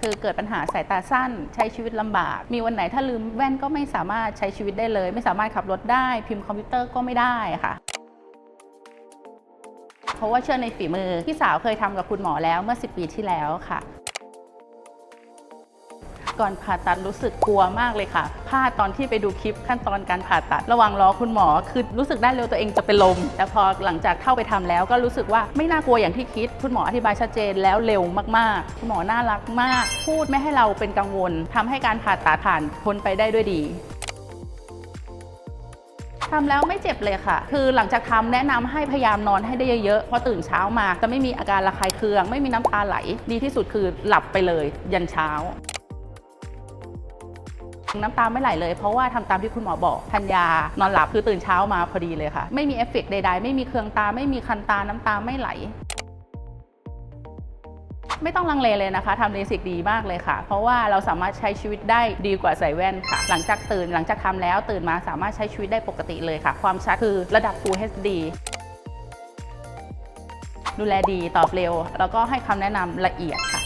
คือเกิดปัญหาสายตาสั้น ใช้ชีวิตลำบาก มีวันไหนถ้าลืมแว่นก็ไม่สามารถใช้ชีวิตได้เลย ไม่สามารถขับรถได้ พิมพ์คอมพิวเตอร์ก็ไม่ได้ค่ะเพราะว่าเชื่อในฝีมือ พี่สาวเคยทำกับคุณหมอแล้วเมื่อ 10 ปีที่แล้วค่ะ ก่อนผ่าตัดรู้สึกกลัวมากเลยค่ะพลาดตอนที่ไปดูคลิปขั้นตอนการผ่าตัด ระหว่างรอคุณหมอคือรู้สึกได้เลยว่าตัวเองจะเป็นลม แต่พอหลังจากเข้าไปทำแล้วก็รู้สึกว่าไม่น่ากลัวอย่างที่คิด คุณหมออธิบายชัดเจนแล้วเร็วมากๆ คุณหมอน่ารักมาก พูดไม่ให้เราเป็นกังวลทำให้การผ่าตัดผ่านพ้นไปได้ด้วยดีทำแล้วไม่เจ็บเลยค่ะ คือหลังจากทำแนะนำให้พยายามนอนให้ได้เยอะๆ เพราะตื่นเช้ามาจะไม่มีอาการระคายเคือง ไม่มีน้ำตาไหล ดีที่สุดคือหลับไปเลย ยันเช้า น้ำตาไม่ไหลเลยเพราะว่าทำตามที่คุณหมอบอกทานยานอนหลับคือตื่นเช้ามาพอดีเลยค่ะ ไม่มีเอฟเฟกต์ใดๆ ไม่มีเคืองตาไม่มีคันตาน้ำตาไม่ไหล ไม่ต้องลังเลเลยนะคะทำเลสิกดีมากเลยค่ะ เพราะว่าเราสามารถใช้ชีวิตได้ดีกว่าใส่แว่นค่ะ หลังจากตื่นหลังจากทำแล้วตื่นมาสามารถใช้ชีวิตได้ปกติเลยค่ะ ความชัดคือระดับ Full HD ดูแลดีตอบเร็ว แล้วก็ให้คำแนะนำละเอียดค่ะ